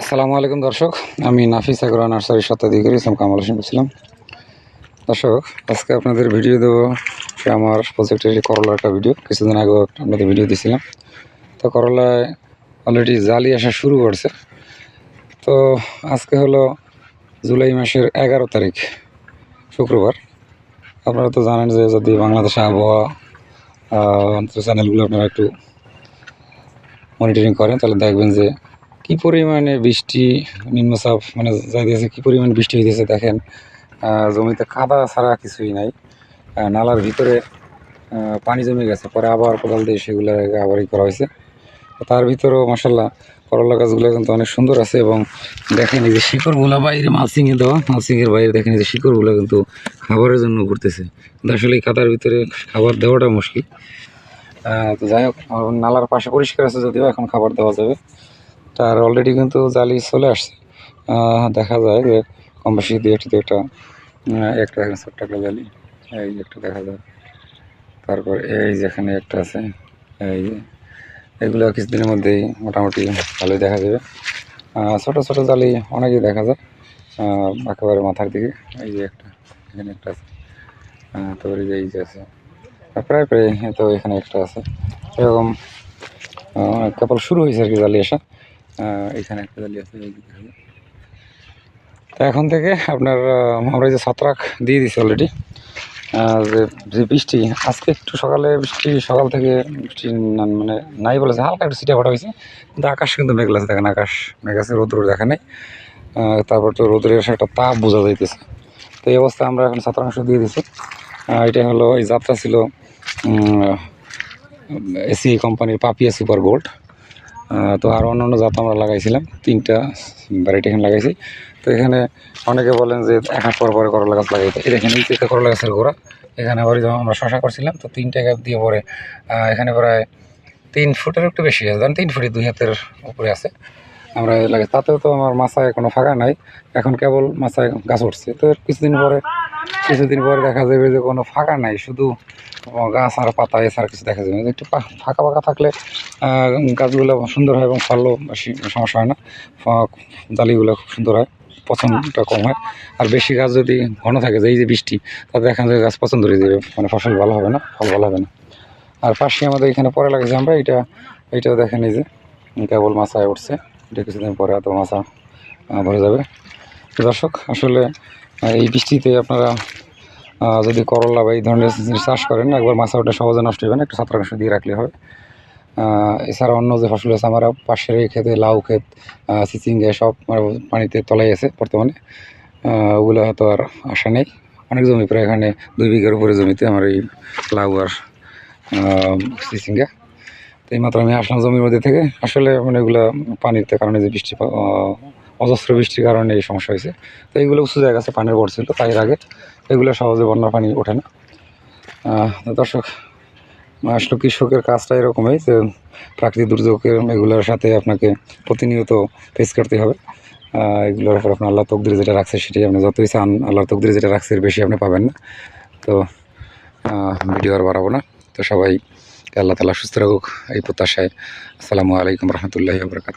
আসসালামু আলাইকুম দর্শক, আমি নাফিস আগ্রহ নার্সারির স্বত্বাধিকারী ইসলাম কামাল হোসেন বলছিলাম। দর্শক, আজকে আপনাদের ভিডিও দেবো সে আমার প্রজেক্টের করলার একটা ভিডিও কিছুদিন আগেও আপনাদের ভিডিও দিয়েছিলাম তো করলায় অলরেডি জালি আসা শুরু করছে। তো আজকে হলো জুলাই মাসের এগারো তারিখ, শুক্রবার। আপনারা তো জানেন যে যদি বাংলাদেশে আবহাওয়া চ্যানেলগুলো আপনারা একটু মনিটরিং করেন, তাহলে দেখবেন যে কি পরিমাণে বৃষ্টি, নিম্নচাপ মানে যাইতেছে কি পরিমাণে বৃষ্টি হইতেছে দেখেন জমিতে কাদা ছাড়া কিছুই নাই। নালার ভিতরে পানি জমে গেছে, পরে আবার কোদাল দিয়ে সেগুলো আবার ই করা হয়েছে। তার ভিতরেও মশাল্লা করলা গাছগুলো কিন্তু অনেক সুন্দর আছে এবং দেখেন যে শিকড়গুলো বাইরে মালসিংয়ে দেওয়া মালসিংয়ের বাইরে দেখেন যে শিকড়গুলো কিন্তু খাবারের জন্য ঘুরতেছে। কিন্তু আসলে এই কাদার ভিতরে খাবার দেওয়াটা মুশকিল। তো যাই হোক, নালার পাশে পরিষ্কার আছে যদিও, এখন খাবার দেওয়া যাবে। তার অলরেডি কিন্তু জালি চলে আসছে। দেখা যায় যে কম বেশি দু একটা একটা একটা দেখেন ছোট্ট একটা জালি। এই একটা দেখা যায়। তারপর এই যেখানে একটা আছে, এই এগুলো কিছুদিনের মধ্যেই মোটামুটি ভালোই দেখা যাবে। ছোট ছোট জালি অনেকই দেখা যায়। একেবারে মাথার দিকে। এই যে একটা, এখানে একটা আছে। তারপরে যে, এই যে আছে। প্রায় প্রায় তো এখানে একটা আছে। এরকম কেবল শুরু হয়েছে আর কি জালি আসা। এখানে একটা জালি আছে তো এখন থেকে আপনার আমরা যে ছত্রাক দিয়ে দিছি অলরেডি যে যে বৃষ্টি, আজকে একটু সকালে বৃষ্টি, সকাল থেকে বৃষ্টি মানে নাই বলেছে হালকা একটু ছিটা ফোটা হয়েছে, কিন্তু আকাশ কিন্তু মেঘলা আছে, দেখেন আকাশ মেঘ আছে রোদ রোদ দেখা নেই। তারপর তো রোদের এসে একটা তাপ বোঝা যাইতেছে। তো এই অবস্থায় আমরা এখন ছত্রাংশ দিয়ে দিছি। এটা হলো, এই যাত্রা ছিল এসি কোম্পানির পাপিয়া সুপার গোল্ড তো আর অন্য অন্য জাত আমরা লাগাইছিলাম, তিনটা ভ্যারাইটি এখানে লাগাইছি। তো এখানে অনেকে বলেন যে এক হাত পর পরে করলা গাছ লাগাইতে। দেখেন, এই থেকে করলা গাছের গোড়া, এখানে আবার যেমন আমরা শশা করছিলাম, তো তিনটা গ্যাপ দিয়ে পরে এখানে প্রায় তিন ফুটের একটু বেশি আছে ধরেন তিন ফুটে দুই হাতের উপরে আছে। আমরা লাগাই, তাতেও তো আমার মাথায় কোনো ফাঁকা নাই, এখন কেবল মাথায় গাছ উঠছে। তো কিছুদিন পরে কিছুদিন পরে দেখা যাবে যে কোনো ফাঁকা নাই, শুধু গাছ আর পাতা এছাড়া কিছু দেখা যাবে। একটু ফাঁকা ফাঁকা থাকলে গাছগুলো সুন্দর হয় এবং ফলও বেশি সমস্যা হয় না। জালিগুলো খুব সুন্দর হয়, পছন্দটা কম হয়। আর বেশি গাছ যদি ঘন থাকে, যে এই যে বৃষ্টি, তাতে দেখা যায় গাছ পছন্দ হয়ে যাবে। মানে ফসল ভালো হবে না, ফল ভালো হবে না। আর পাশে আমাদের এখানে পরে লাগাইছি আমরা, এটা এইটাও দেখেন যে, কেবল মাছায় উঠছে। এটা কিছুদিন পরে এত মাছা ভরে যাবে। দর্শক, আসলে এই বৃষ্টিতে আপনারা যদি করলা বা এই ধরনের চাষ করেন, একবার মাছা ওটা সহজে নষ্ট হবে না, একটু ছত্রাংশ দিয়ে রাখলে হবে। এছাড়া অন্য যে ফসল আছে, আমার পাশের ক্ষেতে লাউ ক্ষেত চিচিঙ্গা সব পানিতে তলাই আছে বর্তমানে। ওগুলো হয়তো আর আশা নেই। অনেক জমি প্রায় এখানে দুই বিঘার উপরে জমিতে আমার এই লাউ আর চিচিঙ্গা তো এইমাত্র আমি আসলাম জমির মধ্যে থেকে। আসলে মানে এগুলো পানিতে কারণে যে বৃষ্টি অজস্র বৃষ্টির কারণে এই সমস্যা হয়েছে। তো এইগুলো উঁচু জায়গা আছে, পানির ভর ছিল, তাই আগে এগুলো সহজে বন্যার পানি ওঠে না। দর্শক আসলে কৃষকের কাজটা এরকমই যে প্রাকৃতিক দুর্যোগের এগুলোর সাথে আপনাকে প্রতিনিয়ত ফেস করতে হবে। এগুলোর উপর আপনার আল্লাহ তকদির যেটা রাখছে সেটাই আপনি যতই চান আল্লাহ তকদির যেটা রাখছে বেশি আপনি পাবেন না। তো ভিডিও আর বাড়াবো না। তো সবাই, আল্লাহ তালা সুস্থ রাখুক, এই প্রত্যাশায়। আসসালামু আলাইকুম রহমতুল্লাহি বরকাত